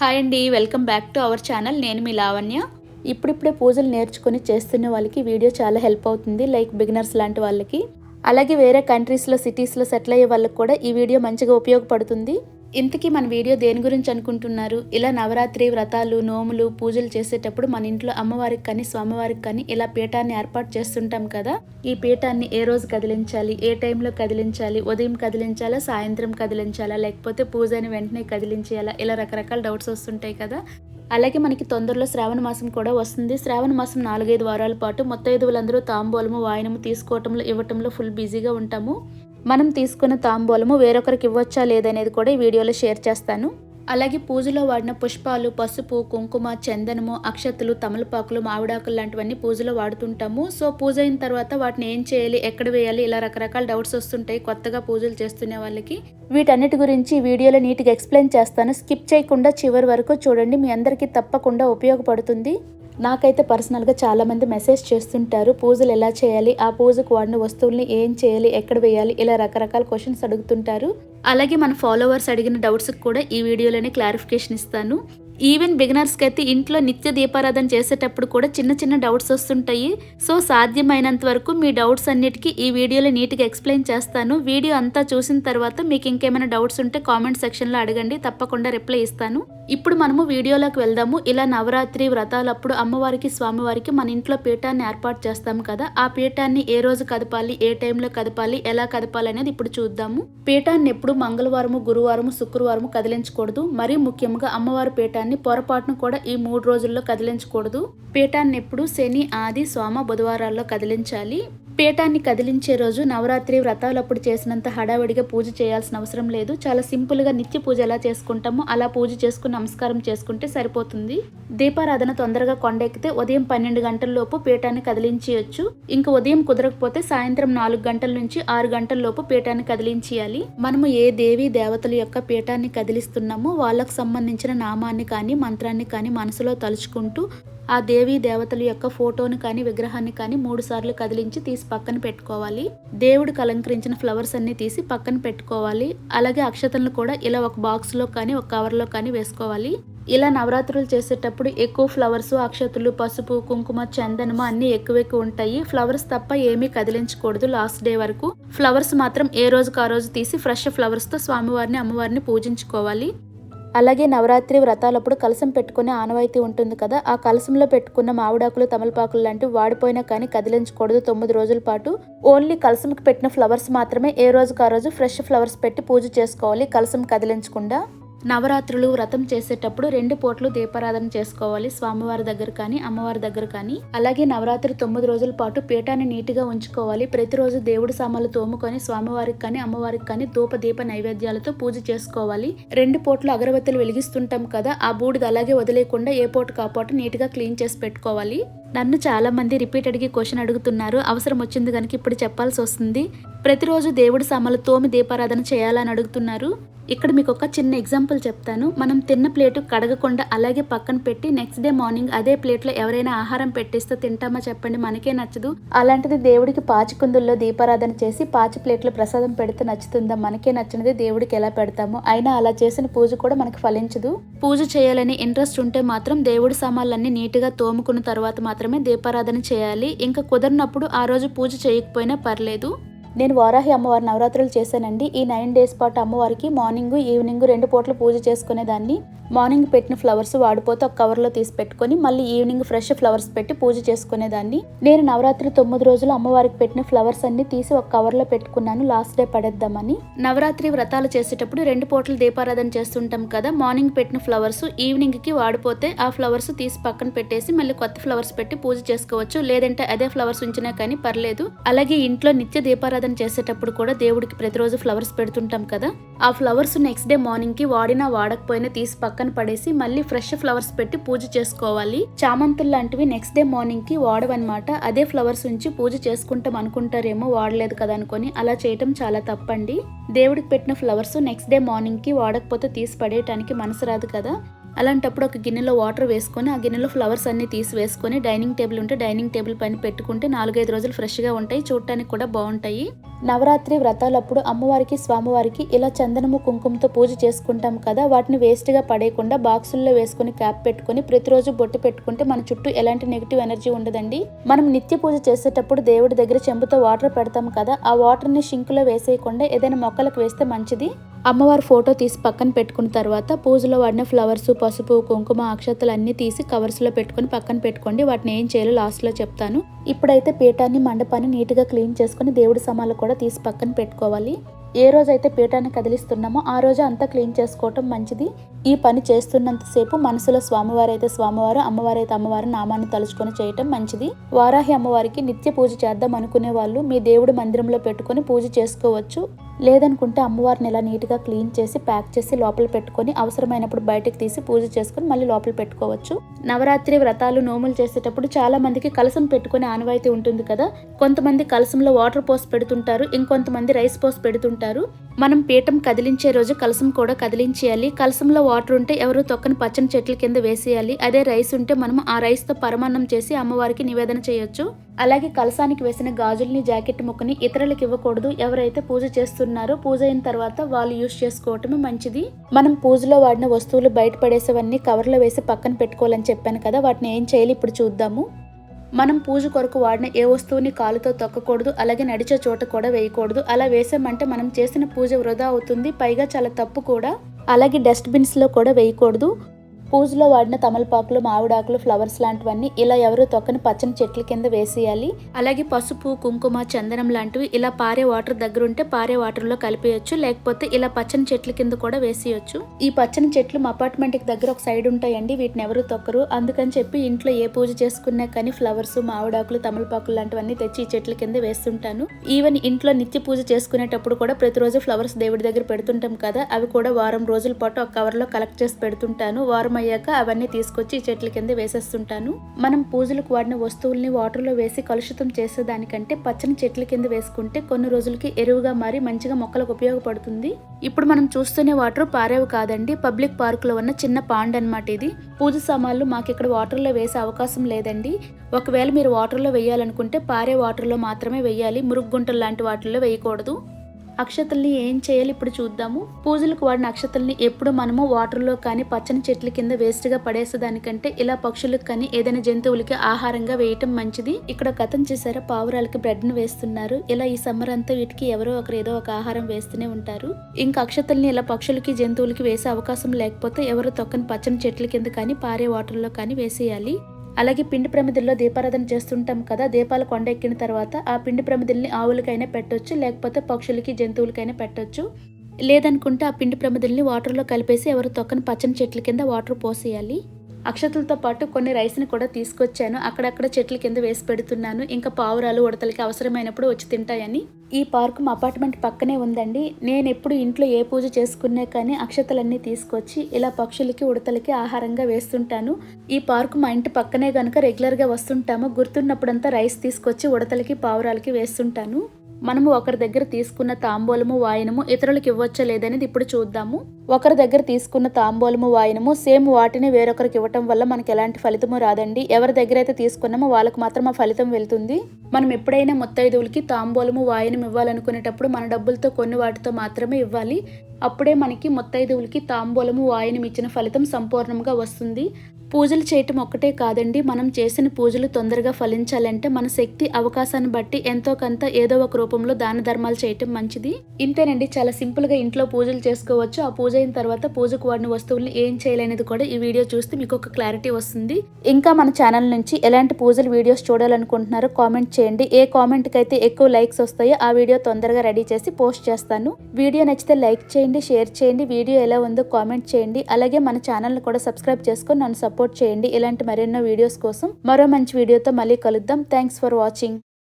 Hi అండి welcome back to our channel నేను మీ లావణ్య. ఇప్పుడిప్పుడే పూజలు నేర్చుకొని చేస్తున్న వాళ్ళకి వీడియో చాలా హెల్ప్ అవుతుంది లైక్ బిగినర్స్ లాంటి వాళ్ళకి. అలాగే వేరే కంట్రీస్లో సిటీస్లో సెటిల్ అయ్యే వాళ్ళకి కూడా ఈ వీడియో మంచిగా ఉపయోగపడుతుంది. ఇంతకీ మన వీడియో దేని గురించి అనుకుంటున్నారు? ఇలా నవరాత్రి వ్రతాలు నోములు పూజలు చేసేటప్పుడు మన ఇంట్లో అమ్మవారికి కానీ స్వామివారికి కానీ ఇలా పీఠాన్ని ఏర్పాటు చేస్తుంటాం కదా? ఈ పీఠాన్ని ఏ రోజు కదిలించాలి? ఏ టైంలో కదిలించాలి? ఉదయం కదిలించాలా? సాయంత్రం కదిలించాలా? లేకపోతే పూజని వెంటనే కదిలించేయాలా? ఇలా రకరకాల డౌట్స్ వస్తుంటాయి కదా? అలాగే మనకి తొందరలో శ్రావణ మాసం కూడా వస్తుంది. శ్రావణ మాసం నాలుగైదు వారాల పాటు మొత్తైదువులందరూ తాంబూలము వాయనము తీసుకోవటంలో ఇవ్వటంలో ఫుల్ బిజీగా ఉంటాము. మనం తీసుకున్న తాంబూలము వేరొకరికి ఇవ్వచ్చా లేదనేది కూడా ఈ వీడియోలో షేర్ చేస్తాను. అలాగే పూజలో వాడిన పుష్పాలు పసుపు కుంకుమ చందనము అక్షతలు తమలపాకులు మామిడాకులు లాంటివన్నీ పూజలో వాడుతుంటాము. సో పూజ అయిన తర్వాత వాటిని ఏం చేయాలి ఎక్కడ వేయాలి ఇలా రకరకాల డౌట్స్ వస్తుంటాయి కొత్తగా పూజలు చేస్తునే వాళ్ళకి. వీటన్నిటి గురించి వీడియోలో నీట్గా ఎక్స్ప్లెయిన్ చేస్తాను. స్కిప్ చేయకుండా చివరి వరకు చూడండి. మీ అందరికీ తప్పకుండా ఉపయోగపడుతుంది. నాకైతే పర్సనల్గా చాలామంది మెసేజ్ చేస్తుంటారు పూజలు ఎలా చేయాలి? ఆ పూజకు వాడిన వస్తువుల్ని ఏం చేయాలి? ఎక్కడ వేయాలి? ఇలా రకరకాల క్వశ్చన్స్ అడుగుతుంటారు. అలాగే మన ఫాలోవర్స్ అడిగిన డౌట్స్కి కూడా ఈ వీడియోలోనే క్లారిఫికేషన్ ఇస్తాను. ఈవెన్ బిగినర్స్కి అయితే ఇంట్లో నిత్య దీపారాధన చేసేటప్పుడు కూడా చిన్న చిన్న డౌట్స్ వస్తుంటాయి. సో సాధ్యమైనంత వరకు మీ డౌట్స్ అన్నిటికీ ఈ వీడియోలో నీట్గా ఎక్స్ప్లెయిన్ చేస్తాను. వీడియో అంతా చూసిన తర్వాత మీకు ఇంకేమైనా డౌట్స్ ఉంటే కామెంట్ సెక్షన్లో అడగండి. తప్పకుండా రిప్లై ఇస్తాను. ఇప్పుడు మనము వీడియోలోకి వెళ్దాము. ఇలా నవరాత్రి వ్రతాలప్పుడు అమ్మవారికి స్వామివారికి మన ఇంట్లో పీఠాన్ని ఏర్పాటు చేస్తాము కదా. ఆ పీఠాన్ని ఏ రోజు కదపాలి? ఏ టైంలో కదపాలి? ఎలా కదపాలి అనేది ఇప్పుడు చూద్దాము. పీఠాన్ని ఎప్పుడు మంగళవారము గురువారము శుక్రవారము కదిలించకూడదు. మరీ ముఖ్యంగా అమ్మవారి పీఠాన్ని పొరపాటును కూడా ఈ మూడు రోజుల్లో కదిలించకూడదు. పీఠాన్ని ఎప్పుడు శని ఆది సోమ బుధవారాల్లో కదిలించాలి. పీఠాన్ని కదిలించే రోజు నవరాత్రి వ్రతాలప్పుడు చేసినంత హడావిడిగా పూజ చేయాల్సిన అవసరం లేదు. చాలా సింపుల్గా నిత్య పూజ ఎలా చేసుకుంటామో అలా పూజ చేసుకుని నమస్కారం చేసుకుంటే సరిపోతుంది. దీపారాధన తొందరగా కొండెక్కితే ఉదయం పన్నెండు గంటల్లోపు పీఠాన్ని కదిలించేయచ్చు. ఇంకా ఉదయం కుదరకపోతే సాయంత్రం నాలుగు గంటల నుంచి ఆరు గంటల్లోపు పీఠాన్ని కదిలించేయాలి. మనము ఏ దేవి దేవతల యొక్క పీఠాన్ని కదిలిస్తున్నామో వాళ్ళకు సంబంధించిన నామాన్ని కానీ మంత్రాన్ని కానీ మనసులో తలుచుకుంటూ ఆ దేవీ దేవతల యొక్క ఫోటోని కానీ విగ్రహాన్ని కానీ మూడు సార్లు కదిలించి తీసి పక్కన పెట్టుకోవాలి. దేవుడికి అలంకరించిన ఫ్లవర్స్ అన్ని తీసి పక్కన పెట్టుకోవాలి. అలాగే అక్షతలను కూడా ఇలా ఒక బాక్స్లో కానీ ఒక కవర్లో కానీ వేసుకోవాలి. ఇలా నవరాత్రులు చేసేటప్పుడు ఎక్కువ ఫ్లవర్స్ అక్షతులు పసుపు కుంకుమ చందనము అన్ని ఎక్కువ ఎక్కువ ఉంటాయి. ఫ్లవర్స్ తప్ప ఏమీ కదిలించకూడదు లాస్ట్ డే వరకు. ఫ్లవర్స్ మాత్రం ఏ రోజుకు ఆ రోజు తీసి ఫ్రెష్ ఫ్లవర్స్తో స్వామివారిని అమ్మవారిని పూజించుకోవాలి. అలాగే నవరాత్రి వ్రతాలప్పుడు కలసం పెట్టుకునే ఆనవాయితీ ఉంటుంది కదా ఆ కలసంలో పెట్టుకున్న మామిడాకులు తమలపాకులు లాంటివి వాడిపోయినా కానీ కదిలించకూడదు తొమ్మిది రోజుల పాటు. ఓన్లీ కలసంకి పెట్టిన ఫ్లవర్స్ మాత్రమే ఏ రోజుకు ఆ రోజు ఫ్రెష్ ఫ్లవర్స్ పెట్టి పూజ చేసుకోవాలి కలసం కదిలించకుండా? నవరాత్రులు వ్రతం చేసేటప్పుడు రెండు పోట్లు దీపారాధన చేసుకోవాలి. స్వామివారి దగ్గర కానీ అమ్మవారి దగ్గర కానీ. అలాగే నవరాత్రి తొమ్మిది రోజుల పాటు పీఠాన్ని నీటిగా ఉంచుకోవాలి. ప్రతిరోజు దేవుడి సామాన్లు తోముకొని స్వామివారికి కానీ అమ్మవారికి కానీ ధూప దీప నైవేద్యాలతో పూజ చేసుకోవాలి. రెండు పోట్లు అగరబత్తులు వెలిగిస్తుంటాం కదా ఆ బూడిద అలాగే వదిలేకుండా ఏ పూట కాపాటు నీట్గా క్లీన్ చేసి పెట్టుకోవాలి. నన్ను చాలా మంది రిపీటెడ్గా క్వశ్చన్ అడుగుతున్నారు. అవసరం వచ్చింది కనుక ఇప్పుడు చెప్పాల్సి వస్తుంది. ప్రతిరోజు దేవుడి సామాన్లు తోమి దీపారాధన చేయాలని అడుగుతున్నారు. ఇక్కడ మీకు ఒక చిన్న ఎగ్జాంపుల్ చెప్తాను. మనం తిన్న ప్లేటు కడగకుండా అలాగే పక్కన పెట్టి నెక్స్ట్ డే మార్నింగ్ అదే ప్లేట్లో ఎవరైనా ఆహారం పెట్టిస్తే తింటామా చెప్పండి మనకే నచ్చదు. అలాంటిది దేవుడికి పాచి కుందుల్లో దీపారాధన చేసి పాచి ప్లేట్లో ప్రసాదం పెడితే నచ్చుతుందా? మనకే నచ్చినది దేవుడికి ఎలా పెడతాము? అయినా అలా చేసిన పూజ కూడా మనకు ఫలించదు. పూజ చేయాలని ఇంట్రెస్ట్ ఉంటే మాత్రం దేవుడి సామాన్లన్నీ నీట్గా తోముకున్న తర్వాత మాత్రమే దీపారాధన చేయాలి. ఇంకా కుదరినప్పుడు ఆ రోజు పూజ చేయకపోయినా పర్లేదు. నేను వారాహి అమ్మవారి నవరాత్రులు చేశానండి. ఈ నైన్ డేస్ పాటు అమ్మవారికి మార్నింగ్ ఈవినింగ్ రెండు పూటలు పూజ చేసుకునేదాన్ని మార్నింగ్ పెట్టిన ఫ్లవర్స్ వాడిపోతే ఒక కవర్లో తీసి పెట్టుకొని మళ్ళీ ఈవినింగ్ ఫ్రెష్ ఫ్లవర్స్ పెట్టి పూజ చేసుకునేదాన్ని నేను నవరాత్రి తొమ్మిది రోజులు అమ్మవారికి పెట్టిన ఫ్లవర్స్ అన్ని తీసి ఒక కవర్లో పెట్టుకున్నాను. Last day పడేద్దామని. నవరాత్రి వ్రతాలు చేసేటప్పుడు రెండు పూటలు దీపారాధన చేస్తుంటాం కదా మార్నింగ్ పెట్టిన ఫ్లవర్స్ ఈవినింగ్కి వాడిపోతే ఆ ఫ్లవర్స్ తీసి పక్కన పెట్టేసి మళ్ళీ కొత్త ఫ్లవర్స్ పెట్టి పూజ చేసుకోవచ్చు. లేదంటే అదే ఫ్లవర్స్ ఉంచినా కానీ పర్లేదు. అలాగే ఇంట్లో నిత్య దీపారాధన చేసేటప్పుడు కూడా దేవుడికి ప్రతిరోజు ఫ్లవర్స్ పెడుతుంటాం కదా. ఆ ఫ్లవర్స్ నెక్స్ట్ డే మార్నింగ్కి వాడినా వాడకపోయినా తీసి పక్కన పడేసి మళ్ళీ ఫ్రెష్ ఫ్లవర్స్ పెట్టి పూజ చేసుకోవాలి. చామంతులు లాంటివి నెక్స్ట్ డే మార్నింగ్కి వాడవన్నమాట. అదే ఫ్లవర్స్ ఉంచి పూజ చేసుకుంటాం అనుకుంటారేమో వాడలేదు కదా అనుకొని అలా చేయటం చాలా తప్పండి. దేవుడికి పెట్టిన ఫ్లవర్స్ నెక్స్ట్ డే మార్నింగ్కి వాడకపోతే తీసి పడేయటానికి మనసు రాదు కదా. అలాంటప్పుడు ఒక గిన్నెలో వాటర్ వేసుకొని ఆ గిన్నెలో ఫ్లవర్స్ అన్ని తీసి వేసుకొని డైనింగ్ టేబుల్ ఉంటే డైనింగ్ టేబుల్ పైన పెట్టుకుంటే నాలుగైదు రోజులు ఫ్రెష్గా ఉంటాయి చూడటానికి కూడా బాగుంటాయి. నవరాత్రి వ్రతాలప్పుడు అమ్మవారికి స్వామివారికి ఇలా చందనము కుంకుమతో పూజ చేసుకుంటాం కదా వాటిని వేస్ట్గా పడేయకుండా బాక్సుల్లో వేసుకుని క్యాప్ పెట్టుకుని ప్రతిరోజు బొట్టు పెట్టుకుంటే మన చుట్టూ ఎలాంటి నెగిటివ్ ఎనర్జీ ఉండదండి. మనం నిత్య పూజ చేసేటప్పుడు దేవుడి దగ్గర చెంబుతో వాటర్ పెడతాం కదా ఆ వాటర్ని షింకులో వేసేయకుండా ఏదైనా మొక్కలకు వేస్తే మంచిది. అమ్మవారి ఫోటో తీసి పక్కన పెట్టుకున్న తర్వాత పూజలో వాడిన ఫ్లవర్స్ పసుపు కుంకుమ అక్షతలు అన్నీ తీసి కవర్స్లో పెట్టుకొని పక్కన పెట్టుకోండి. వాటిని ఏం చేయాలో లాస్ట్లో చెప్తాను. ఇప్పుడైతే పీఠాన్ని మండపాన్ని నీట్గా క్లీన్ చేసుకొని దేవుడి సమాలు కూడా తీసి పక్కన పెట్టుకోవాలి. ఏ రోజైతే పీఠాన్ని కదిలిస్తున్నామో ఆ రోజు అంతా క్లీన్ చేసుకోవటం మంచిది. ఈ పని చేస్తున్నంతసేపు మనసులో స్వామివారు అయితే స్వామివారు అమ్మవారు అయితే అమ్మవారి నామాన్ని తలుచుకొని చేయటం మంచిది. వారాహి అమ్మవారికి నిత్య పూజ చేద్దాం అనుకునే వాళ్ళు మీ దేవుడి మందిరంలో పెట్టుకొని పూజ చేసుకోవచ్చు. లేదనుకుంటే అమ్మవారిని ఇలా నీట్గా క్లీన్ చేసి ప్యాక్ చేసి లోపల పెట్టుకొని అవసరమైనప్పుడు బయటకు తీసి పూజ చేసుకొని మళ్ళీ లోపల పెట్టుకోవచ్చు. నవరాత్రి వ్రతాలు నోములు చేసేటప్పుడు చాలా మందికి కలసం పెట్టుకునే ఆనవాయితీ ఉంటుంది కదా. కొంతమంది కలసంలో వాటర్ పోసి పెడుతుంటారు ఇంకొంతమంది రైస్ పోసి పెడుతుంటారు. మనం పీఠం కదిలించే రోజు కలసం కూడా కదిలించేయాలి. కలసంలో వాటర్ ఉంటే ఎవరు తొక్కని పచ్చని చెట్ల కింద వేసేయాలి. అదే రైస్ ఉంటే మనం ఆ రైస్తో పరమాన్నం చేసి అమ్మవారికి నివేదన చేయొచ్చు. అలాగే కలసానికి వేసిన గాజుల్ని జాకెట్ ముక్కని ఇతరులకు ఇవ్వకూడదు. ఎవరైతే పూజ చేస్తున్నారో పూజ అయిన తర్వాత వాళ్ళు యూజ్ చేసుకోవటమే మంచిది. మనం పూజలో వాడిన వస్తువులు బయట పడేసేవన్నీ కవర్లో వేసి పక్కన పెట్టుకోవాలని చెప్పాను కదా వాటిని ఏం చేయాలి ఇప్పుడు చూద్దాము. మనం పూజ కొరకు వాడిన ఏ వస్తువుని కాలుతో తొక్కకూడదు అలాగే నడిచే చోట కూడా వేయకూడదు. అలా వేసామంటే మనం చేసిన పూజ వృధా అవుతుంది. పైగా చాలా తప్పు కూడా. అలాగే డస్ట్బిన్స్లో కూడా వేయకూడదు. పూజలో వాడిన తమలపాకులు మామిడాకులు ఫ్లవర్స్ లాంటివన్నీ ఇలా ఎవరు తొక్కని పచ్చని చెట్ల కింద వేసేయాలి. అలాగే పసుపు కుంకుమ చందనం లాంటివి ఇలా పారే వాటర్ దగ్గర ఉంటే పారే వాటర్లో కలిపేయచ్చు. లేకపోతే ఇలా పచ్చని చెట్ల కింద కూడా వేసేయచ్చు. ఈ పచ్చని చెట్లు మా అపార్ట్మెంట్కి దగ్గర ఒక సైడ్ ఉంటాయండి. వీటిని ఎవరు తొక్కరు. అందుకని చెప్పి ఇంట్లో ఏ పూజ చేసుకున్నా కానీ ఫ్లవర్స్ మామిడాకులు తమలపాకులు లాంటివన్నీ తెచ్చి ఈ చెట్ల కింద వేస్తుంటాను. ఈవెన్ ఇంట్లో నిత్య పూజ చేసుకునేటప్పుడు కూడా ప్రతిరోజు ఫ్లవర్స్ దేవుడి దగ్గర పెడుతుంటాం కదా. అవి కూడా వారం రోజుల పాటు ఒక కవర్లో కలెక్ట్ చేసి పెడుతుంటాను. వారం అయ్యాక అవన్నీ తీసుకొచ్చి చెట్ల కింద వేసేస్తుంటాను. మనం పూజలకు వాడిన వస్తువుల్ని వాటర్లో వేసి కలుషితం చేసేదానికంటే పచ్చని చెట్ల కింద వేసుకుంటే కొన్ని రోజులకి ఎరువుగా మారి మంచిగా మొక్కలకు ఉపయోగపడుతుంది. ఇప్పుడు మనం చూస్తూనే వాటర్ పారేవి కాదండి పబ్లిక్ పార్కులో ఉన్న చిన్న పాండ్ అనమాట ఇది. పూజ సామాన్లు మాకు ఇక్కడ వాటర్లో వేసే అవకాశం లేదండి. ఒకవేళ మీరు వాటర్లో వేయాలనుకుంటే పారే వాటర్లో మాత్రమే వేయాలి మురుగుగుంటలు లాంటి వాటిల్లో వేయకూడదు. అక్షతల్ని ఏం చేయాలి ఇప్పుడు చూద్దాము. పూజలకు వాడిన అక్షతల్ని ఎప్పుడు మనము వాటర్లో కానీ పచ్చని చెట్ల కింద వేస్ట్గా పడేసేదానికంటే ఇలా పక్షులకు కానీ ఏదైనా జంతువులకి ఆహారంగా వేయటం మంచిది. ఇక్కడ కథం చేశారా పావురాలకి బ్రెడ్ను వేస్తున్నారు. ఇలా ఈ సమ్మర్ అంతా వీటికి ఎవరో ఒకరు ఏదో ఒక ఆహారం వేస్తూనే ఉంటారు. ఇంకా అక్షతల్ని ఇలా పక్షులకి జంతువులకి వేసే అవకాశం లేకపోతే ఎవరు తొక్కని పచ్చని చెట్ల కింద కానీ పారే వాటర్లో కానీ వేసేయాలి. అలాగే పిండి ప్రమిదల్లో దీపారాధన చేస్తుంటాం కదా దీపాలు కొండ ఎక్కిన తర్వాత ఆ పిండి ప్రమిదల్ని ఆవులకైనా పెట్టొచ్చు లేకపోతే పక్షులకి జంతువులకైనా పెట్టొచ్చు. లేదనుకుంటే ఆ పిండి ప్రమిదల్ని వాటర్లో కలిపేసి ఎవరు తొక్కని పచ్చని చెట్ల కింద వాటర్ పోసేయాలి. అక్షతలతో పాటు కొన్ని రైస్ని కూడా తీసుకొచ్చాను. అక్కడక్కడ చెట్ల కింద వేసి పెడుతున్నాను. ఇంకా పావురాలు ఉడతలకి అవసరమైనప్పుడు వచ్చి తింటాయని. ఈ పార్క్ మా అపార్ట్మెంట్ పక్కనే ఉందండి. నేను ఎప్పుడు ఇంట్లో ఏ పూజ చేసుకున్నా కానీ అక్షతలన్నీ తీసుకొచ్చి ఇలా పక్షులకి ఉడతలకి ఆహారంగా వేస్తుంటాను. ఈ పార్క్ మా ఇంటి పక్కనే కనుక రెగ్యులర్గా వస్తుంటాము. గుర్తున్నప్పుడంతా రైస్ తీసుకొచ్చి ఉడతలకి పావురాలకి వేస్తుంటాను. మనము ఒకరి దగ్గర తీసుకున్న తాంబూలము వాయనము ఇతరులకు ఇవ్వచ్చా లేదనేది ఇప్పుడు చూద్దాము. ఒకరి దగ్గర తీసుకున్న తాంబూలము వాయనము సేమ్ వాటిని వేరొకరికి ఇవ్వటం వల్ల మనకి ఎలాంటి ఫలితము రాదండి. ఎవరి దగ్గర అయితే తీసుకున్నామో వాళ్ళకు మాత్రం ఆ ఫలితం వెళ్తుంది. మనం ఎప్పుడైనా ముత్తైదువులకి తాంబూలము వాయనం ఇవ్వాలనుకునేటప్పుడు మన డబ్బులతో కొన్ని వాటితో మాత్రమే ఇవ్వాలి. అప్పుడే మనకి ముత్తైదువులకి తాంబూలము వాయనం ఇచ్చిన ఫలితం సంపూర్ణంగా వస్తుంది. పూజలు చేయటం ఒక్కటే కాదండి. మనం చేసిన పూజలు తొందరగా ఫలించాలంటే మన శక్తి అవకాశాన్ని బట్టి ఎంతో కొంత ఏదో ఒక రూపంలో దాన ధర్మాలు చేయటం మంచిది. ఇంతేనండి. చాలా సింపుల్గా ఇంట్లో పూజలు చేసుకోవచ్చు. ఆ పూజ అయిన తర్వాత పూజకు వాడిన వస్తువులను ఏం చేయాలనేది కూడా ఈ వీడియో చూస్తే మీకు ఒక క్లారిటీ వస్తుంది. ఇంకా మన ఛానల్ నుంచి ఎలాంటి పూజల వీడియోస్ చూడాలనుకుంటున్నారో కామెంట్ చేయండి. ఏ కామెంట్కి అయితే ఎక్కువ లైక్స్ వస్తాయో ఆ వీడియో తొందరగా రెడీ చేసి పోస్ట్ చేస్తాను. వీడియో నచ్చితే లైక్ చేయండి షేర్ చేయండి. వీడియో ఎలా ఉందో కామెంట్ చేయండి. అలాగే మన ఛానల్ కూడా సబ్స్క్రైబ్ చేసుకొని నన్ను సపోర్ట్ చేయండి. ఇలాంటి మరెన్నో వీడియోస్ కోసం మరో మంచి వీడియోతో మళ్ళీ కలుద్దాం. Thanks for watching